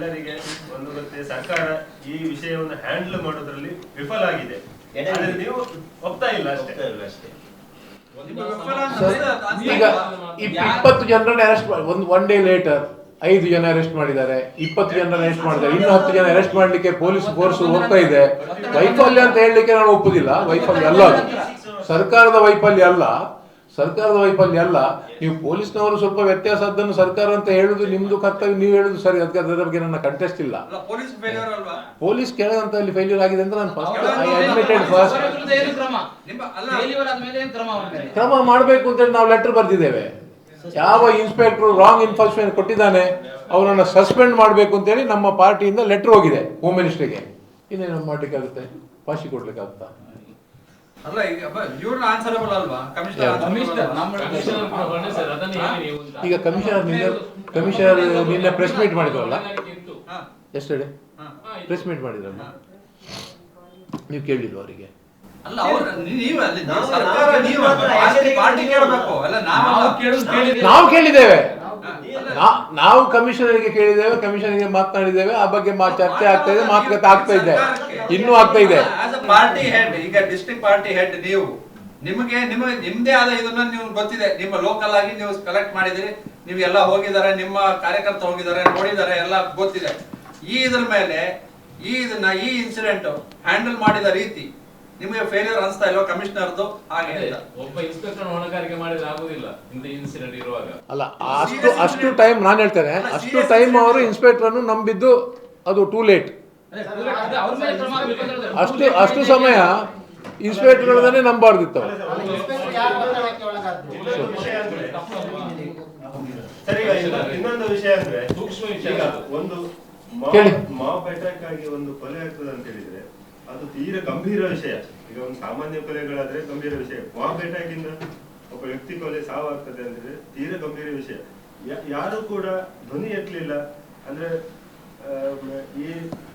ಎಲ್ಲರಿಗೆ ಒಂದು ಮತ್ತೆ ಸರ್ಕಾರ ಈ ವಿಷಯವನ್ನು ಹ್ಯಾಂಡಲ್ ಮಾಡೋದ್ರಲ್ಲಿ ವಿಫಲ ಆಗಿದೆ ನೀವು ಒಪ್ತಾ ಇಲ್ಲ ಅಷ್ಟೇ ಅಷ್ಟೇ ಈಗ ಇಪ್- ಇಪ್ಪತ್ತು ಜನರನ್ನ ಅರೆಸ್ಟ್ ಒಂದು ಒನ್ ಡೇ ಲೇಟರ್ ಐದು ಜನ ಅರೆಸ್ಟ್ ಮಾಡಿದ್ದಾರೆ ಇಪ್ಪತ್ತು ಜನ ಅರೆಸ್ಟ್ ಮಾಡಿದ್ದಾರೆ ಇನ್ನು ಹತ್ತು ಜನ ಅರೆಸ್ಟ್ ಮಾಡ್ಲಿಕ್ಕೆ ಪೊಲೀಸ್ ಫೋರ್ಸ್ ಹೋಗ್ತಾ ಇದೆ ವೈಫಲ್ಯ ಅಂತ ಹೇಳಲಿಕ್ಕೆ ನಾನು ಒಪ್ಪುದಿಲ್ಲ ವೈಫಲ್ಯ ಅಲ್ಲ ಅದು ಸರ್ಕಾರದ ವೈಫಲ್ಯ ಅಲ್ಲ ಸರ್ಕಾರದ ವೈಫಲ್ಯ ಅಲ್ಲ. ನೀವು ಪೊಲೀಸ್ನವರು ಸ್ವಲ್ಪ ವ್ಯತ್ಯಾಸ ಅದನ್ನು ಸರ್ಕಾರ ಅಂತ ಹೇಳುದು ನಿಮ್ದು ಕರ್ತವ್ಯ ನೀವು ಹೇಳುದು ಸರಿ. ಅದಕ್ಕೆ ಅದರ ಬಗ್ಗೆ ನನ್ನ ಕಂಟೆಸ್ಟ್ ಇಲ್ಲ. ಅಲ್ಲ ಪೊಲೀಸ್ ಕೇಳದಂತ ಅಲ್ಲಿ ಫೇಲ್ಯೂರ್ ಆಗಿದೆ ಅಂತ ನಾನು ಫಸ್ಟ್ ಐ ಅಡ್ಮಿಟೆಡ್ ಫಸ್ಟ್ ಕ್ರಮ. ನಿಮ್ಮ ಅಲ್ಲ. Failure ಆದ್ಮೇಲೆ ಏನು ಕ್ರಮ ಅವ್ರ ಕ್ರಮ ಮಾಡಬೇಕು ಅಂತೇಳಿ ನಾವು ಲೆಟರ್ ಬರೆದಿದ್ದೇವೆ. ಯಾವ ಇನ್ಸ್ಪೆಕ್ಟರ್ ರಾಂಗ್ ಇನ್ಫಾರ್ಮೇಶನ್ ಕೊಟ್ಟಿದ್ದಾನೆ ಅವರನ್ನು ಸಸ್ಪೆಂಡ್ ಮಾಡಬೇಕು ಅಂತೇಳಿ ನಮ್ಮ ಪಾರ್ಟಿಯಿಂದ ಲೆಟರ್ ಹೋಗಿದೆ ಹೋಮ್ ಮಿನಿಸ್ಟರ್ಗೆ ಇನ್ನೇನು ಮಾಡ್ಲಿಕ್ಕಾಗುತ್ತೆ ಕೊಡ್ಲಿಕ್ಕೆ ಕೊಡ್ಲಿಕ್ಕಾಗುತ್ತಾ? ಅಲ್ಲ ಈಗ ಇವ್ರನ್ನ ಆನ್ಸರಬಲ್ ಅಲ್ವಾ? ಕಮಿಷನರ್. ಈಗ ಕಮಿಷನರ್ ನಿನ್ನೆ ಕಮಿಷನರ್ ನಿನ್ನೆ ಪ್ರೆಸ್ ಮೀಟ್ ಮಾಡಿದ್ರಲ್ಲ? ಎಸ್ಟರ್ಡೇ ಪ್ರೆಸ್ ಮೀಟ್ ಮಾಡಿದ್ರಲ್ಲ? ನೀವು ಕೇಳಿಲ್ವ ಅವರಿಗೆ? ಅಲ್ಲ ಅವ್ರ ನೀವು ಅಲ್ಲಿ ನಾವು- ಸರ್ಕಾರ ನೀವು ಮಾತ್ರ ಪಾರ್ಟಿ ಆಕ್ಷನ್ ಕೇಳಬೇಕು. ಅಲ್ಲ ನಾವು ನಾವು ಕೇಳುದು ಕೇಳಿದ್ದೇವೆ. ನಾವು ಕಮಿಷನರ್ಗೆ ಕೇಳಿದ್ದೇವೆ ಕಮಿಷನರ್ಗೆ ಮಾತನಾಡಿದ್ದೇವೆ ಆ ಬಗ್ಗೆ ಚರ್ಚೆ ಆಗ್ತಾ ಇದೆ ಮಾತುಕತೆ ಆಗ್ತಾ ಇದೆ. ಇನ್ನೂ ಆಗ್ತಾ ಇದೆ. ಪಾರ್ಟಿ ಹೆಡ್ ಈಗ ಡಿಸ್ಟ್ರಿಕ್ಟ್ ಪಾರ್ಟಿ ಹೆಡ್ ನೀವು. ನಿಮಗೆ ನಿಮ್ಮ ನಿಮ್ದೇ ಆದ ಇದನ್ನ ನೀವು ಗೊತ್ತಿದೆ. ನಿಮ್ಮ ಲೋಕಲ್ ಆಗಿ ನೀವು ಕಲೆಕ್ಟ್ ಮಾಡಿದಿರಿ. ನೀವು ಎಲ್ಲ ಹೋಗಿದ್ದಾರೆ ನಿಮ್ಮ ಕಾರ್ಯಕರ್ತ ಹೋಗಿದ್ದಾರೆ ನೋಡಿದ್ದಾರೆ ಎಲ್ಲ ಗೊತ್ತಿದೆ. ಈ ಇದ್ರ ಮೇಲೆ ಈ ಇದನ್ನ ಈ ಇನ್ಸಿಡೆಂಟ್ ಹ್ಯಾಂಡಲ್ ಮಾಡಿದ ರೀತಿ ನಿಮಗೆ ಫೇಲಿಯರ್ ಅನ್ಸ್ತಾ ಇಲ್ವಾ ಕಮಿಷನರ್ದು ಹಾಗೆ ಒಬ್ಬ ಇನ್ಸ್ಪೆಕ್ಟರ್ ಹೊಣೆಗಾರಿಕೆ ಮಾಡಿದ್ರೆ ಆಗುದಿಲ್ಲ ಇಂತ ಇನ್ಸಿಡೆಂಟ್ ಇರುವಾಗ. ಅಲ್ಲ ಅಷ್ಟು ಅಷ್ಟು ಟೈಮ್ ನಾನು ಹೇಳ್ತೇನೆ. ಅಷ್ಟು ಟೈಮ್ ಅವರು ಇನ್ಸ್ಪೆಕ್ಟರ್ ಅನ್ನು ನಂಬಿದ್ದು ಅದು ಟೂ ಲೇಟ್ ಅಷ್ಟು ಅಷ್ಟು ಸಮಯ ಇನ್ಸ್ಪೆಕ್ಟರ್ಗಳನ್ನೇ ನಂಬಾರ್ದಿತ್ತು ಇನ್ನೊಂದು ವಿಷಯ ಅಂದ್ರೆ ಸರಿ ಈಗ ಇನ್ನೊಂದು ವಿಷಯ ಅಂದ್ರೆ ಸೂಕ್ಷ್ಮ ವಿಷಯ ಒಂದು ಮಾವು ಬೆಟ್ಟಕ್ಕಾಗಿ ಅಟ್ಯಾಕ್ ಆಗಿ ಒಂದು ಕೊಲೆ ಆಗ್ತದೆ ಅಂತ ಹೇಳಿದ್ರೆ ಅದು ತೀರ ಗಂಭೀರ ವಿಷಯ. ಈಗ ಒಂದು ಸಾಮಾನ್ಯ ಕೊಲೆಗಳಾದ್ರೆ ಗಂಭೀರ ವಿಷಯ. ಮಾಪ್ ಅಟ್ಯಾಕ್ ಇಂದ ಒಬ್ಬ ವ್ಯಕ್ತಿ ಕೊಲೆ ಸಾವಾಗ್ತದೆ ಅಂದ್ರೆ ತೀರಾ ಗಂಭೀರ ವಿಷಯ. ಯಾರು ಕೂಡ ಧ್ವನಿ ಎತ್ತಲಿಲ್ಲ. ಅಂದ್ರೆ ಈ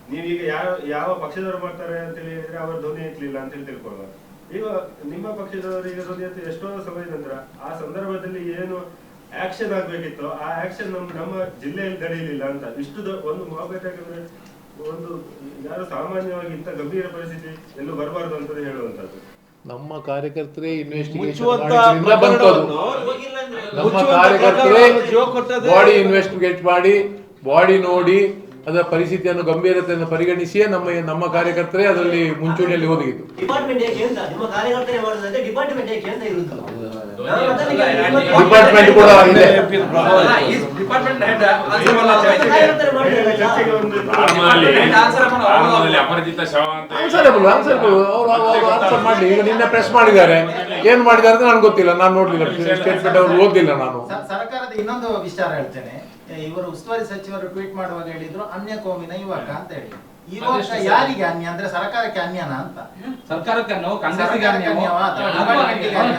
ನೀವೀಗ ಯಾವ ಯಾವ ಪಕ್ಷದವರು ಮಾಡ್ತಾರೆ ಅಂತ ಹೇಳಿದ್ರೆ ಅವರ ಧ್ವನಿ ಎತ್ತಲಿಲ್ಲ ಅಂತ ಹೇಳಿ ತಿಳ್ಕೊಳ್ಳುವ ಈಗ ನಿಮ್ಮ ಪಕ್ಷದವರು ಈಗ ಧ್ವನಿ ಅಂತ ಎಷ್ಟೋ ಸಮಯ ನಂತರ ಆ ಸಂದರ್ಭದಲ್ಲಿ ಏನು ಆಕ್ಷನ್ ಆಗ್ಬೇಕಿತ್ತು ಆ ಆಕ್ಷನ್ ನಮ್ಮ ನಮ್ಮ ಜಿಲ್ಲೆಯಲ್ಲಿ ನಡೆಯಲಿಲ್ಲ ಅಂತ ಇಷ್ಟು ಒಂದು ಅಟ್ಯಾಕ್ ಒಂದು ಯಾರು ಸಾಮಾನ್ಯವಾಗಿ ಇಂತ ಗಂಭೀರ ಪರಿಸ್ಥಿತಿ ಎಲ್ಲೂ ಬರಬಾರ್ದು ಅಂತ ಹೇಳುವಂತದ್ದು ನಮ್ಮ ಕಾರ್ಯಕರ್ತರೇ ಇನ್ವೆಸ್ಟಿಗೇಷನ್ ಬಾಡಿ ಇನ್ವೆಸ್ಟಿಗೇಟ್ ಮಾಡಿ ಬಾಡಿ ನೋಡಿ ಅದರ ಪರಿಸ್ಥಿತಿಯನ್ನು ಗಂಭೀರತೆಯನ್ನು ಪರಿಗಣಿಸಿಯೇ ನಮ್ಮ ನಮ್ಮ ಕಾರ್ಯಕರ್ತರೇ ಅದರಲ್ಲಿ ಮುಂಚೂಣಿಯಲ್ಲಿ ಒದಗಿದ್ದು ಡಿಪಾರ್ಟ್ಮೆಂಟ್ ಕೂಡ ಇದೆ. ಆನ್ಸರಬಲ್ ಆನ್ಸರಬಲ್ ಅವರು ಆನ್ಸರ್ ಮಾಡಲಿ. ಈಗ ನಿನ್ನೆ ಪ್ರೆಸ್ ಮಾಡಿದ್ದಾರೆ. ಏನ್ ಮಾಡಿದ್ದಾರೆ ಅಂತ ನನಗೆ ಗೊತ್ತಿಲ್ಲ. ನಾನು ನೋಡ್ಲಿಲ್ಲ. ಸ್ಟೇಟ್ಮೆಂಟ್ ಅವರು ಓದಿಲ್ಲ ನಾನು. ಸರ್ಕಾರದ ಇನ್ನೊಂದು ವಿಚಾರ ಹೇಳ್ತೇನೆ. ಇವರು ಉಸ್ತುವಾರಿ ಸಚಿವರು ಟ್ವೀಟ್ ಮಾಡುವಾಗ ಹೇಳಿದ್ರು ಅನ್ಯ ಕೋಮಿನ ಯುವಕ ಅಂತ ಹೇಳಿ. ಈ ವರ್ಷ? ಯಾರಿಗೆ ಅನ್ಯ ಅಂದ್ರೆ ಸರ್ಕಾರಕ್ಕೆ ಅನ್ಯನ ಅಂತ. ಸರ್ಕಾರಕ್ಕೆ ನಾವು ಅನ್ಯಾಯ.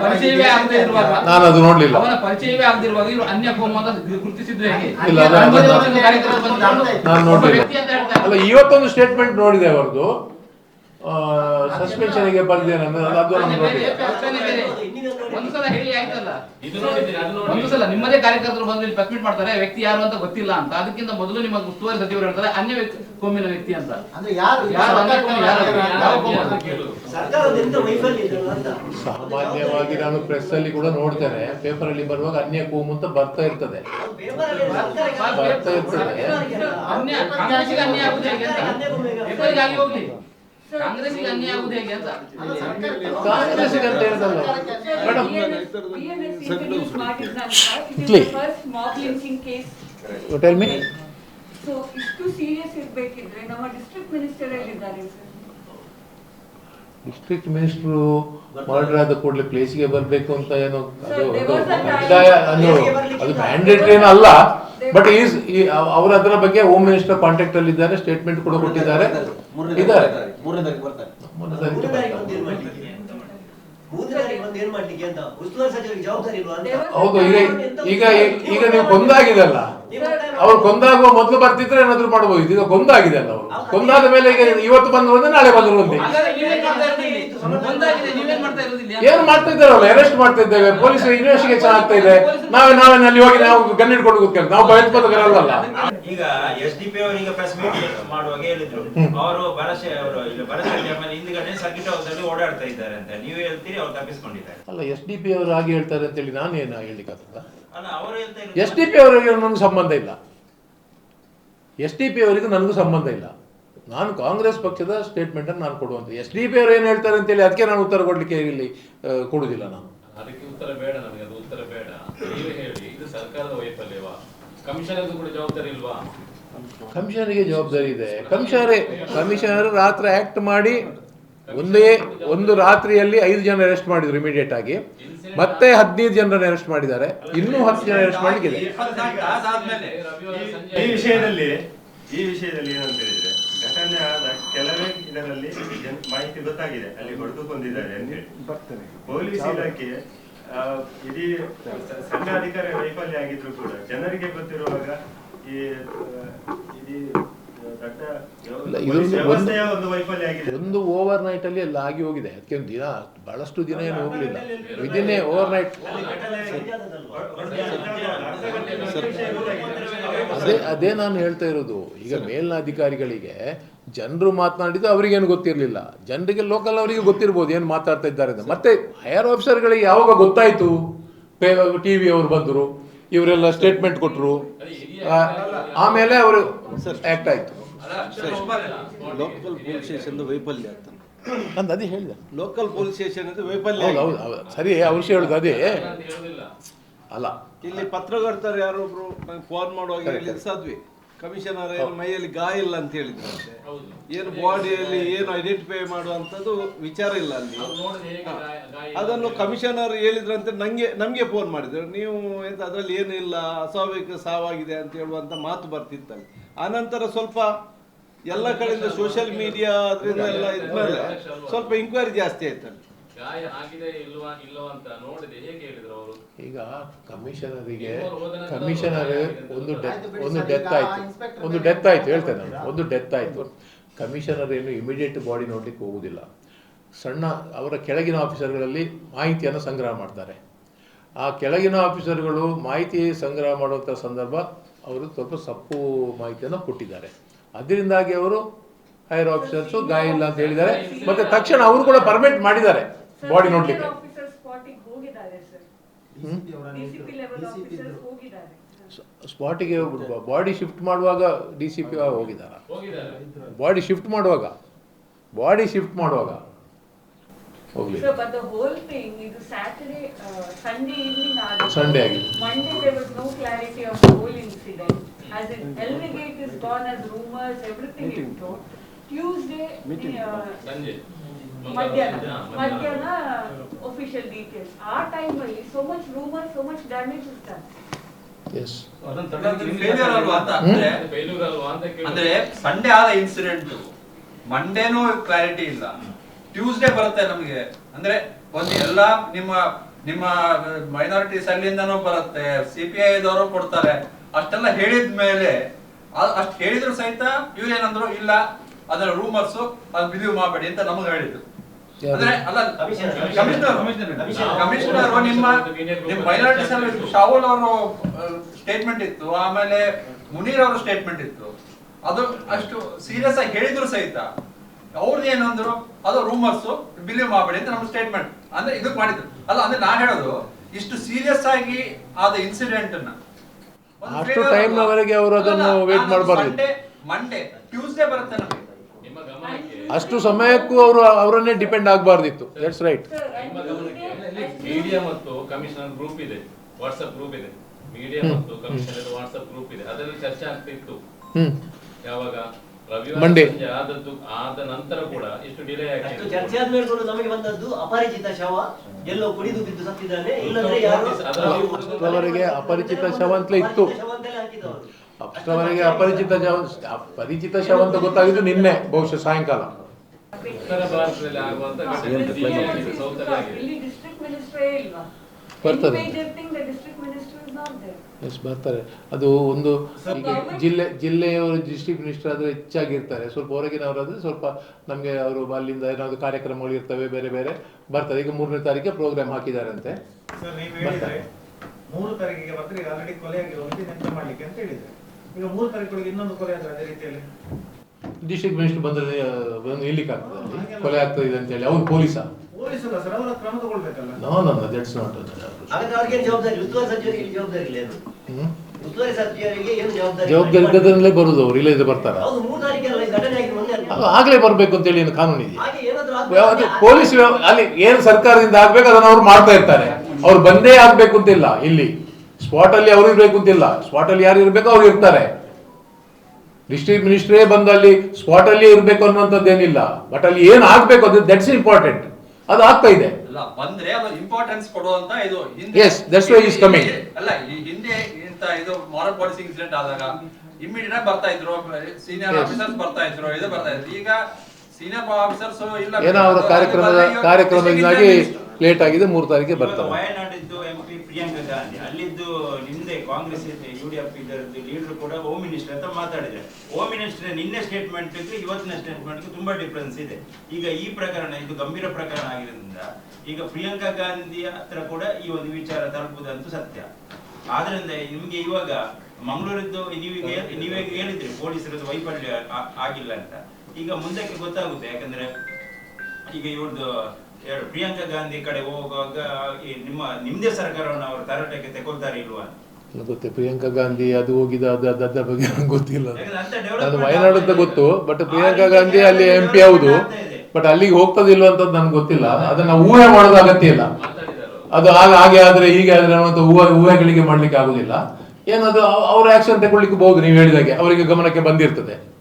ಪರಿಚಯವೇ ಆಗದೆ ಇರುವಾಗ? ನಾನು ಅದು ನೋಡ್ಲಿಲ್ಲ. ಅವನ ಪರಿಚಯವೇ ಆಗದಿರುವಾಗ ಇವರು ಅನ್ಯ ಕೋಮ ಅಂತ ಗುರುತಿಸಿದ್ರೆ ಇಲ್ಲ, ನಾನು ನೋಡ್ಲಿಲ್ಲ. ಅಲ್ಲ ಇವತ್ತೊಂದು ಸ್ಟೇಟ್ಮೆಂಟ್ ನೋಡಿದೆ ಅವರದು ಸಸ್ಪೆನ್ಷನ್ಗೆ ಬರ್ದೇನೆ ಅಂದ್ರೆ ಅದು ಅದೇ ನಮ್ಗೆ ಬೇರೆ, ನೋಡಿಲ್ಲ ಪ್ರಶ್ನೆ ಬೇರೆ. ಒಂದು ಸಲ ಹೇಳಿ ಆಯ್ತಲ್ಲ ಇದು ನೋಡಿದ್ದೀನಿ ಒಂದು ಸಲ ನಿಮ್ಮದೇ ಕಾರ್ಯಕರ್ತರು ಬಂದು ಇಲ್ಲಿ ಪ್ರೆಸ್ ಮಾಡ್ತಾರೆ ವ್ಯಕ್ತಿ ಯಾರು ಅಂತ ಗೊತ್ತಿಲ್ಲ ಅಂತ ಅದಕ್ಕಿಂತ ಮೊದಲು ನಿಮ್ಮ ಉಸ್ತುವಾರಿ ಸಚಿವರು ಹೇಳ್ತಾರೆ ಅನ್ಯ ವ್ಯಕ್ತಿ ಕೋಮಿನ ವ್ಯಕ್ತಿ ಅಂತ ಸಾಮಾನ್ಯವಾಗಿ ನಾನು ಪ್ರೆಸ್ ಅಲ್ಲಿ ಕೂಡ ನೋಡ್ತೇನೆ ಪೇಪರ್ ಅಲ್ಲಿ ಬರುವಾಗ ಅನ್ಯ ಕೋಮು ಅಂತ ಬರ್ತಾ ಇರ್ತದೆ ಬರ್ತಾ ಇರ್ತದೆ ಆಗುದು ಹೇಗೆ ಅಂತ ಅಂತ ಹೇಳ್ದಲ್ಲ ಮೇಡಮ್ ಟೆಲ್ ಮಿ ಸೊ ಇಷ್ಟು ಸೀರಿಯಸ್ ಇರ್ಬೇಕಿದ್ರೆ ನಮ್ಮ ಡಿಸ್ಟ್ರಿಕ್ಟ್ ಮಿನಿಸ್ಟರ್ ಎಲ್ಲಿದ್ದಾರೆ ಸರ್ ಡಿಸ್ಟ್ರಿಕ್ಟ್ ಮಿನಿಸ್ಟ್ರು ಮರ್ಡರ್ ಆದ ಕೂಡಲೇ ಪ್ಲೇಸ್ಗೆ ಬರಬೇಕು ಅಂತ ಏನೋ ಅದು ಅದು ಅದು ಮ್ಯಾಂಡೇಟರಿ ಏನು ಅಲ್ಲ ಬಟ್ ಈಸ್ ಅವರ ಅದರ ಬಗ್ಗೆ ಹೋಮ್ ಮಿನಿಸ್ಟರ್ ಕಾಂಟ್ಯಾಕ್ಟ್ ಅಲ್ಲಿ ಇದ್ದಾರೆ ಸ್ಟೇಟ್ಮೆಂಟ್ ಕೂಡ ಕೊಟ್ಟಿದ್ದಾರೆ. ಮೂರನೇ ಇದ್ದಾರೆ. ಅಂತ? ಅಂತ? ಹೌದು ಈಗ ಈಗ ಈಗ ನೀವು ಕೊಂದಾಗಿದೆಲ್ಲ. ಅವ್ರು ಕೊಂದಾಗುವ ಮೊದಲು ಬರ್ತಿದ್ರೆ ಏನಾದ್ರು ಮಾಡಬಹುದು ಈಗ ಕೊಂದಾಗಿದೆ ಅಲ್ಲ ಅವರು ಕೊಂದಾದ ಮೇಲೆ ಈಗ ಇವತ್ತು ಬಂದ್ರು ಅಂದ್ರೆ ನಾಳೆ ಬಂದ್ರು ಒಂದೇ ಏನ್ ಮಾಡ್ತಾ ಇದ್ದಾರಲ್ಲ? ಅರೆಸ್ಟ್ ಮಾಡ್ತಾ ಇದ್ದೇವೆ. ಪೊಲೀಸ್ ಇನ್ವೆಸ್ಟಿಗೇಷನ್ ಆಗ್ತಾ ಇದೆ. ನಾವೇ ನಾವೇ ಅಲ್ಲಿ ಹೋಗಿ ನಾವು ಗನ್ ಹಿಡ್ಕೊಂಡು ಕೂತ್ಕೊಂಡು ನಾವು ಭಯೋತ್ಪಾದಕರಲ್ಲ. ಈಗ ಎಸ್ ಡಿ ಪಿ ಅವರಿಗೆ ಪ್ರೆಸ್ ಮೀಟ್ ಮಾಡುವಾಗ ಹೇಳಿದ್ರು. ಅವರು ಬರಸೆ ಅವರು ಡ್ಯಾಮಲ್ಲಿ ಹಿಂದ್ಗಡೆ ಸರ್ಕಿಟ್ ಹೌಸಲ್ಲಿ ಓಡಾಡ್ತಾ ಇದ್ದಾರೆ ಅಂತ. ನೀವು ಹೇಳ್ತೀರಿ ಅವ್ರು ತಪ್ಪಿಸ್ಕೊಂಡಿದ್ದಾರೆ. ಅಲ್ಲ ಎಸ್ ಡಿ ಪಿ ಅವರು ಹಾಗೆ ಹೇಳ್ತಾರೆ ಅಂತೇಳಿ ನಾನು ಏನು ಹೇಳಿಕ್ಕೆ ಅಲ್ಲ ಅವರು ಹೇಳ್ತಾ ಎಸ್ ಡಿ ಪಿ ಅವರಿಗೆ ನನಗೆ ಸಂಬಂಧ ಇಲ್ಲ. ಎಸ್ ಡಿ ಪಿ ಅವರಿಗೆ ನನಗೂ ಸಂಬಂಧ ಇಲ್ಲ. ನಾನು ಕಾಂಗ್ರೆಸ್ ಪಕ್ಷದ ಸ್ಟೇಟ್ಮೆಂಟ್ ಅನ್ನು ನಾನು ಕೊಡುವಂತ. ಎಸ್ ಡಿ ಪಿ ಅವರು ಏನು ಹೇಳ್ತಾರೆ ಅಂತೇಳಿ ಅದಕ್ಕೆ ನಾನು ಉತ್ತರ ಕೊಡಲಿಕ್ಕೆ ಇಲ್ಲಿ ಕೊಡುವುದಿಲ್ಲ ಕೊಡುದಿಲ್ಲ ನಾನು. ಅದಕ್ಕೆ ಉತ್ತರ ಬೇಡ ನನಗೆ ಅದು ಉತ್ತರ ಬೇಡ. ನೀವೇ ಹೇಳಿ ಇದು ಸರ್ಕಾರದ ವೈಫಲ್ಯವಾ? ಕೂಡ ಜವಾಬ್ದಾರಿ ಇಲ್ವಾ? ಕಮಿಷನರಿಗೆ ಜವಾಬ್ದಾರಿ ಇದೆ. ಕಮಿಷನರ್ ಕಮಿಷನರ್ ರಾತ್ರಿ ಆಕ್ಟ್ ಮಾಡಿ ಒಂದೇ ಒಂದು ರಾತ್ರಿಯಲ್ಲಿ ಐದು ಜನ ಅರೆಸ್ಟ್ ಮಾಡಿದ್ರು ಇಮಿಡಿಯೇಟ್ ಆಗಿ. ಮತ್ತೆ ಹದಿನೈದು ಜನರನ್ನು ಅರೆಸ್ಟ್ ಮಾಡಿದ್ದಾರೆ. ಇನ್ನೂ ಹತ್ತು ಜನ ಅರೆಸ್ಟ್ ಮಾಡಲಿಕ್ಕಿದೆ. ಈ ವಿಷಯದಲ್ಲಿ ಈ ವಿಷಯದಲ್ಲಿ ಏನಂತ ಹೇಳಿದ್ರೆ ಆದ ಕೆಲವೇ ಇದರಲ್ಲಿ ಜನ- ಮಾಹಿತಿ ಗೊತ್ತಾಗಿದೆ ಅಲ್ಲಿ ಹೊಡೆದುಕೊಂಡಿದ್ದಾರೆ ಅಂತ ಹೇಳಿ. ಪೊಲೀಸ್ ಇಲಾಖೆ ಇಡೀ ಸಣ್ಣ ಅಧಿಕಾರಿ ವೈಫಲ್ಯ ಆಗಿದ್ರು ಕೂಡ ಜನರಿಗೆ ಗೊತ್ತಿರುವಾಗ ಈ ಇಲ್ಲ, ಇದೊಂದು ಒಂದು ವೈಫಲ್ಯ ಆಗಿದೆ. ಒಂದು ಓವರ್ ನೈಟ್ ಅಲ್ಲಿ ಎಲ್ಲ ಆಗಿ ಹೋಗಿದೆ. ಅದಕ್ಕೆ ಒಂದು ದಿನ ಬಹಳಷ್ಟು ದಿನ ಏನು ಹೋಗ್ಲಿಲ್ಲ. ವಿದಿನ್ ಓವರ್ ನೈಟ್ ಅದೇ ಅದೇ ನಾನು ಹೇಳ್ತಾ ಇರೋದು. ಈಗ ಮೇಲಿನ ಅಧಿಕಾರಿಗಳಿಗೆ ಜನರು ಮಾತನಾಡಿದ್ದು ಅವರಿಗೇನು ಗೊತ್ತಿರಲಿಲ್ಲ. ಜನರಿಗೆ ಲೋಕಲ್ ಅವರಿಗೆ ಗೊತ್ತಿರ್ಬೋದು ಏನು ಮಾತಾಡ್ತಾ ಇದ್ದಾರೆ ಅಂತ. ಮತ್ತೆ ಹೈಯರ್ ಆಫೀಸರ್ಗಳಿಗೆ ಯಾವಾಗ ಗೊತ್ತಾಯ್ತು? ಟಿ ವಿ ಅವರು ಬಂದರು. ಇವರೆಲ್ಲ ಸ್ಟೇಟ್ಮೆಂಟ್ ಕೊಟ್ಟರು ಆಮೇಲೆ ಅವರು ಆಕ್ಟ್ ಆಯ್ತು. ಲೋಕಲ್ ಪೊಲೀಸ್ ಸ್ಟೇಷನ್ ವೈಫಲ್ಯ ಅಂತ. ಅಂತ ಅದೇ ಹೇಳಿದೆ. ಲೋಕಲ್ ಪೊಲೀಸ್ ಸ್ಟೇಷನ್ ವೈಫಲ್ಯ ಹೌದು ಹೌದು ಸರಿ ಅವಶ್ಯ ಹೇಳುದು ಅದೇ. ಅಲ್ಲ. ಇಲ್ಲಿ ಪತ್ರಕರ್ತರು ಯಾರೊಬ್ರು ಫೋನ್ ಮಾಡುವಾಗ ಸಾಧ್ವಿ ಸದ್ವಿ. ಕಮಿಷನರ್ ಏನು ಮೈಯಲ್ಲಿ ಗಾಯ ಇಲ್ಲ ಅಂತ ಹೇಳಿದ್ರಂತೆ. ಏನು ಬಾಡಿಯಲ್ಲಿ ಏನು ಐಡೆಂಟಿಫೈ ಮಾಡುವಂಥದ್ದು ವಿಚಾರ ಇಲ್ಲ ಅಲ್ಲಿ. ಅದನ್ನು ಅಂತ ಕಮಿಷನರ್ ಹೇಳಿದ್ರಂತೆ ನಂಗೆ ನಮಗೆ ಫೋನ್ ಮಾಡಿದ್ರು. ನೀವು ಎಂತ ಅದರಲ್ಲಿ ಏನಿಲ್ಲ ಅಸ್ವಾಭಾವಿಕ ಸಾವಾಗಿದೆ ಅಂತ ಹೇಳುವಂತ ಮಾತು ಬರ್ತಿತ್ತಲ್ಲಿ. ಆನಂತರ ಸ್ವಲ್ಪ ಎಲ್ಲ ಕಡೆಯಿಂದ ಸೋಷಿಯಲ್ ಮೀಡಿಯಾ ಅದರಿಂದ ಎಲ್ಲ ಇದ್ಮೇಲೆ ಸ್ವಲ್ಪ ಇಂಕ್ವೈರಿ ಜಾಸ್ತಿ ಆಯ್ತಲ್ಲಿ. ಗಾಯ ಆಗಿದೆ ಇಲ್ವಾ ಇಲ್ಲೋ ಅಂತ ನೋಡಿದೆ ಹೇಗೆ ಹೇಳಿದ್ರು ಅವರು? ಈಗ ಕಮಿಷನರಿಗೆ ಕಮಿಷನರ್ ಒಂದು ಡೆತ್ ಒಂದು ಡೆತ್ ಆಯ್ತು. ಒಂದು ಡೆತ್ ಆಯ್ತು ಹೇಳ್ತೇನೆ ನಾನು. ಒಂದು ಡೆತ್ ಆಯ್ತು. ಕಮಿಷನರ್ ಏನು ಇಮಿಡಿಯೇಟ್ ಬಾಡಿ ನೋಡ್ಲಿಕ್ಕೆ ಹೋಗುದಿಲ್ಲ. ಸಣ್ಣ ಅವರ ಕೆಳಗಿನ ಆಫೀಸರ್ಗಳಲ್ಲಿ ಮಾಹಿತಿಯನ್ನು ಸಂಗ್ರಹ ಮಾಡ್ತಾರೆ. ಆ ಕೆಳಗಿನ ಆಫೀಸರ್ಗಳು ಮಾಹಿತಿ ಸಂಗ್ರಹ ಮಾಡುವಂಥ ಸಂದರ್ಭ ಅವರು ಸ್ವಲ್ಪ ಸಪ್ಪು ಮಾಹಿತಿಯನ್ನು ಕೊಟ್ಟಿದ್ದಾರೆ. ಅದರಿಂದಾಗಿ ಅವರು ಹೈಯರ್ ಆಫೀಸರ್ಸು ಗಾಯ ಇಲ್ಲ ಅಂತ ಹೇಳಿದ್ದಾರೆ. ಮತ್ತೆ ತಕ್ಷಣ ಅವರು ಕೂಡ ಪರ್ಮಿಟ್ ಮಾಡಿದ್ದಾರೆ. ಬಾಡಿ ನೋಡ್ಲಿಕ್ಕೆ ಆಫೀಸರ್ ಸ್ಪಾಟಿಗೆ ಬಾಡಿ ಶಿಫ್ಟ್ ಮಾಡುವಾಗ ಡಿ ಸಿ ಪಿ ಹೋಗಿದ್ದಾರ? ಬಾಡಿ ಶಿಫ್ಟ್ ಮಾಡುವಾಗ? ಬಾಡಿ ಶಿಫ್ಟ್ ಮಾಡುವಾಗ? ಹೋಗ್ಲಿ. So, but the ಮಧ್ಯಾಹ್ನ, ಮಧ್ಯಾಹ್ನ. Official details. ಆ ಟೈಮ್ ಅಲ್ಲಿ so much rumour so much damage ಅಂತ? ಅಂದ್ರೆ ಬೇಲೂರು ಅಲ್ವಾ ಅಂತ ಕೇಳಿ ಅಂದ್ರೆ ಸಂಡೇ ಆದ ಇನ್ಸಿಡೆಂಟ್ ಮಂಡೇನೂ ಕ್ಲಾರಿಟಿ ಇಲ್ಲ. ಟ್ಯೂಸ್ಡೇ ಬರುತ್ತೆ ನಮಗೆ. ಅಂದ್ರೆ ಒಂದು ಎಲ್ಲ ನಿಮ್ಮ ನಿಮ್ಮ ಮೈನಾರಿಟೀಸ್ ಅಲ್ಲಿಂದನೂ ಬರುತ್ತೆ. ಸಿ ಪಿ ಐದವರು ಕೊಡ್ತಾರೆ. ಅಷ್ಟೆಲ್ಲ ಹೇಳಿದ ಮೇಲೆ ಅಷ್ಟು ಹೇಳಿದ್ರು ಸಹಿತ ಇವ್ರು ಏನಂದ್ರು ಇಲ್ಲ ಅದರ ರೂಮರ್ಸ್ ಅದು ಬಿಲೀವ್ ಮಾಡಬೇಡಿ ಅಂತ ನಮಗೆ ಹೇಳಿದ್ರು. ಕಮಿಷನರ್. ಕಮಿಷನರ್ ಕಮಿಷನರ್ ನಿಮ್ಮ ನಿಮ್ಮ ಮೈನಾರಿಟೀಸ್ ಸರ್ವಿಸ್ ಶಾಹುಲ್ ಅವರು. ಸ್ಟೇಟ್ಮೆಂಟ್ ಇತ್ತು. ಆಮೇಲೆ ಮುನೀರ್ ಅವರ ಸ್ಟೇಟ್ಮೆಂಟ್ ಇತ್ತು. ಅದು ಅಷ್ಟು ಸೀರಿಯಸ್ ಆಗಿ ಹೇಳಿದ್ರು ಸಹಿತ. ಅವ್ರದ್ದು ಏನಂದ್ರು ಅದು ರೂಮರ್ಸ್ ಬಿಲೀವ್ ಮಾಡಬೇಡಿ ಅಂತ ನಮ್ಮ ಸ್ಟೇಟ್ಮೆಂಟ್ ಅಂದ್ರೆ ಇದು ಮಾಡಿದ್ರು. ಅಲ್ಲ ಅಂದ್ರೆ ನಾ ಹೇಳೋದು ಇಷ್ಟು ಸೀರಿಯಸ್ ಆಗಿ ಆದ ಇನ್ಸಿಡೆಂಟ್ ಅಷ್ಟು ಟೈಮ್ ನವರೆಗೆ ಅವರು ಅದನ್ನು ವೇಟ್ ನಾನು ಮಂಡೇ ಟ್ಯೂಸ್ಡೇ ಬರುತ್ತೆ ನಮಗೆ. ಅಷ್ಟು ಸಮಯಕ್ಕೂ ಅವರು ಅವರನ್ನೇ ಡಿಪೆಂಡ್ ಆಗಬಾರ್ದಿತ್ತು. ದಟ್ಸ್ ರೈಟ್ ಮೀಡಿಯಾ ಮತ್ತು ಕಮಿಷನರ್ ಗ್ರೂಪ್ ಇದೆ ವಾಟ್ಸ್ಆಪ್ ಗ್ರೂಪ್ ಇದೆ. ಮೀಡಿಯಾ ಮತ್ತು ಕಮಿಷನರ್ ವಾಟ್ಸ್ಆಪ್ ಗ್ರೂಪ್ ಇದೆ. ಅದರಲ್ಲಿ ಚರ್ಚೆ ಆಗ್ತಿತ್ತು. ಹ್ಮ್. ಯಾವಾಗ. ಸಂಜೆ ಆದದ್ದು ಆದ ನಂತರ ಕೂಡ ಇಷ್ಟು ಡಿಲೇ ಅಷ್ಟು ಚರ್ಚೆ ಆದ್ಮೇಲೆ ಕೂಡ ನಮಗೆ ಬಂದದ್ದು ಅಪರಿಚಿತ ಶವ. ಎಲ್ಲೋ ಕುಡಿದು ಬಿದ್ದು ಸತ್ತಿದ್ದಾನೆ ಇಲ್ಲಂದ್ರೆ ಯಾರು ಅವರಿಗೆ ಅಪರಿಚಿತ ಶವ ಅಂತಲೇ ಇತ್ತು. ಅಷ್ಟರವರೆಗೆ ಅಪರಿಚಿತ ಶವ ಅಪರಿಚಿತ ಶವ ಅಂತ ಗೊತ್ತಾಗಿದ್ದು ನಿನ್ನೆ ಬಹುಶಃ ಸಾಯಂಕಾಲ. ಬರ್ತದೆ. ಆಗಿದೆ, ಆಗಿದೆ ಬರ್ತಾರೆ. ಎಸ್ ಬರ್ತಾರೆ ಅದು ಒಂದು ಈಗ ಜಿಲ್ಲೆ ಜಿಲ್ಲೆಯವರು ಡಿಸ್ಟ್ರಿಕ್ಟ್ ಮಿನಿಸ್ಟರ್ ಆದರೆ ಹೆಚ್ಚಾಗಿರ್ತಾರೆ. ಸ್ವಲ್ಪ ಹೊರಗಿನವರಾದ್ರೆ ಸ್ವಲ್ಪ ನಮಗೆ ಅವರು ಅಲ್ಲಿಂದ ಏನಾದ್ರು ಕಾರ್ಯಕ್ರಮಗಳು ಇರ್ತವೆ ಬೇರೆ ಬೇರೆ ಬರ್ತಾರೆ ಈಗ ಮೂರನೇ ತಾರೀಕಿಗೆ ಪ್ರೋಗ್ರಾಮ್ ಹಾಕಿದಾರಂತೆ. ಮೂರು ತಾರೀಕಿಗೆ ಈಗ ಆಲ್ರೆಡಿ ಕೊಲೆ ಆಗಿರೋರಿಗೆ ನೆನಪು ಮಾಡ್ಲಿಕ್ಕೆ ಅಂತ ಹೇಳಿದ್ರೆ. ಈಗ ಮೂರು ತಾರೀಕಿಗೆ ಇನ್ನೊಂದು ಕೊಲೆ ಆದ್ರೆ ಅದೇ ರೀತಿಯಲ್ಲಿ. ಡಿಸ್ಟ್ರಿಕ್ಟ್ ಮಿನಿಸ್ಟರ್ ಬಂದ್ರೆ ಬಂದು ನಿಲ್ಲಿಕ್ಕೆ ಆಗ್ತದೆ ಅಲ್ಲಿ. ಕೊಲೆ ಆಗ್ತದೆ ಅಂತೇಳಿ ಅವ್ರು ಪೊಲೀಸಾ? ಪೊಲೀಸ್ ಅಲ್ಲ ಸರ್ ಅವರ ಕ್ರಮ ತಗೊಳ್ಬೇಕಲ್ಲ. ನೋ ನೋ ದಟ್ಸ್ ನಾಟ್ ಹಾಗಾದ್ರೆ ಅವ್ರಿಗೆ ಜವಾಬ್ದಾರಿ? ಉಸ್ತುವಾರಿ ಸಚಿವರಿಗೆ ಇಲ್ಲಿ ಜವಾಬ್ದಾರಿ ಇಲ್ಲ ಏನು? ಉಸ್ತುವಾರಿ ಸಚಿವರಿಗೆ ಏನು ಜವಾಬ್ದಾರಿ? ಜವಾಬ್ದಾರಿ ಇದ್ದದಲ್ಲೇ ಬರುದು ಅವ್ರು ಬರ್ತಾರ? ಹೌದು ಮೂರು ಘಟನೆ ಆಗಿ ಮೊನ್ನೆ ಅಲ್ಲ. ಅದು ಆಗ್ಲೇ ಬರ್ಬೇಕು ಅಂತೇಳಿ ಏನು ಕಾನೂನು ಇದೆ ಹಾಗೆ ಏನಾದ್ರೂ ಪೊಲೀಸ್ ಅಲ್ಲಿ ಏನ್ ಸರ್ಕಾರದಿಂದ ಆಗ್ಬೇಕು ಅದನ್ನ ಅವ್ರು ಮಾಡ್ತಾ ಇರ್ತಾರೆ. ಅವ್ರು ಬಂದೇ ಆಗ್ಬೇಕು ಅಂತ ಇಲ್ಲ ಇಲ್ಲಿ. ಅಲ್ಲಿ ಅವ್ರು ಇರಬೇಕು ಅಂತಿಲ್ಲ. ಸ್ಪಾಟ್ ಅಲ್ಲಿ ಯಾರು ಇರಬೇಕು ಅವ್ರು ಇರ್ತಾರೆ. ಡಿಸ್ಟ್ರಿಕ್ಟ್ ಮಿನಿಸ್ಟ್ರೇ ಬಂದ ಅಲ್ಲಿ ಸ್ಪಾಟ್ ಅಲ್ಲಿ ಇರ್ಬೇಕು ಅನ್ನುವಂಥದ್ದು ಏನಿಲ್ಲ. ಬಟ್ ಅಲ್ಲಿ ಏನ್ ಆಗ್ಬೇಕು ಅದು ದಟ್ಸ್ ಇಂಪಾರ್ಟೆಂಟ್ ಅದು ಆಗ್ತಾ ಇದೆ. ಅಲ್ಲ ಬಂದ್ರೆ ಅದು ಇಂಪಾರ್ಟೆನ್ಸ್ ಕೊಡುವಂತ ಇದು Yes, that's why he's coming. ಅಲ್ಲ ಹಿಂದೆ ಇಂತ ಇದು ಮಾರಲ್ ಪಾಲಿಸಿ ಇನ್ಸಿಡೆಂಟ್ ಆದಾಗ ಇಮಿಡಿಯೇಟ್ ಆಗಿ ಬರ್ತಾ ಇದ್ರು ಸೀನಿಯರ್. ಆಫೀಸರ್ಸ್ ಬರ್ತಾ ಇದ್ರು ಇದು ಬರ್ತಾ ಇದ್ರು. ಈಗ ಸೀನಿಯರ್ ಆಫೀಸರ್ಸ್ ಇಲ್ಲ. ಏನೋ ಅವರ ಕಾರ್ಯಕ್ರಮದ ಕಾರ್ಯಕ್ರಮದಿಂದಾಗಿ ಲೇಟ್ ಆಗಿದೆ ಮೂರು ತಾರೀಕಿಗೆ ಬರ್ತಾವೆ ಬರ್ತಾರೆ ವಯನಾಡಿದ್ದು ಎಂ ಪಿ ಪ್ರಿಯಾಂಕಾ ಗಾಂಧಿ ಅಲ್ಲಿದ್ದು ನಿಮ್ದೇ Congress U D F leader ಕೂಡ ಹೋಮ್ ಮಿನಿಸ್ಟರ್ ಅಂತ ಮಾತಾಡಿದೆ. ಹೋಮ್ ಮಿನಿಸ್ಟರ್ ನಿನ್ನೆ ಸ್ಟೇಟ್ಮೆಂಟ್ ಇವತ್ತಿನ ಸ್ಟೇಟ್ಮೆಂಟ್ ತುಂಬಾ ಡಿಫ್ರೆನ್ಸ್ ಇದೆ. ಈಗ ಈ ಪ್ರಕರಣ, ಇದು ಗಂಭೀರ ಪ್ರಕರಣ ಆಗಿರೋದ್ರಿಂದ, ಈಗ ಪ್ರಿಯಾಂಕಾ ಗಾಂಧಿ ಹತ್ರ ಕೂಡ ಈ ಒಂದು ವಿಚಾರ ತಲುಪುದಂತೂ ಸತ್ಯ. ಆದ್ರಿಂದ ನಿಮ್ಗೆ ಇವಾಗ ಮಂಗಳೂರಿದ್ದು ನೀವೀಗ ನೀವೇ ಹೇಳಿದ್ರಿ, ಪೊಲೀಸರದ್ದು ವೈಫಲ್ಯ ಆಗಿಲ್ಲ ಅಂತ. ಈಗ ಮುಂದಕ್ಕೆ ಗೊತ್ತಾಗುತ್ತೆ, ಯಾಕಂದ್ರೆ ಈಗ ಇವ್ರದ್ದು ಪ್ರಿಯಾಂಕಾ ಗಾಂಧಿ ಕಡೆ ಹೋಗುವಾಗ ನಿಮ್ಮ, ನಿಮ್ದೇ ಸರ್ಕಾರವನ್ನು ಅವರು ತರಾಟೆಗೆ ತಗೊಳ್ತಾರೆ ಇಲ್ವಾ ಗೊತ್ತೇ ಪ್ರಿಯಾಂಕಾ ಗಾಂಧಿ ಅದು ಹೋಗಿದ ಅದು ಅದು- ಅದ್ರ ಬಗ್ಗೆ ನಂಗೆ ಗೊತ್ತಿಲ್ಲ. ನಾನು ವಯನಾಡ್ ಅಂತ ಗೊತ್ತು ಬಟ್ ಪ್ರಿಯಾಂಕಾ ಗಾಂಧಿ ಅಲ್ಲಿ ಎಂ ಪಿ ಹೌದು ಬಟ್ ಅಲ್ಲಿಗೆ ಹೋಗ್ತದಿಲ್ಲ ಅಂತ ನನ್ಗೆ ಗೊತ್ತಿಲ್ಲ. ಅದನ್ನ ಊಹೆ ಮಾಡೋದು ಅಗತ್ಯ ಇಲ್ಲ. ಅದು ಆಗ ಹಾಗೆ ಆದ್ರೆ ಹೀಗೆ ಆದ್ರೆ ಅನ್ನುವಂಥ ಊಹೆ ಊಹೆಗಳಿಗೆ ಮಾಡ್ಲಿಕ್ಕೆ ಆಗುದಿಲ್ಲ. ಏನದು ಅವ್ರ ಆಕ್ಷನ್ ತಗೊಳ್ಳಿಕ್ಕೆ ಬಹುದು ನೀವು ಹೇಳಿದಾಗೆ. ಅವರಿಗೆ ಗಮನಕ್ಕೆ ಬಂದಿರ್ತದೆ.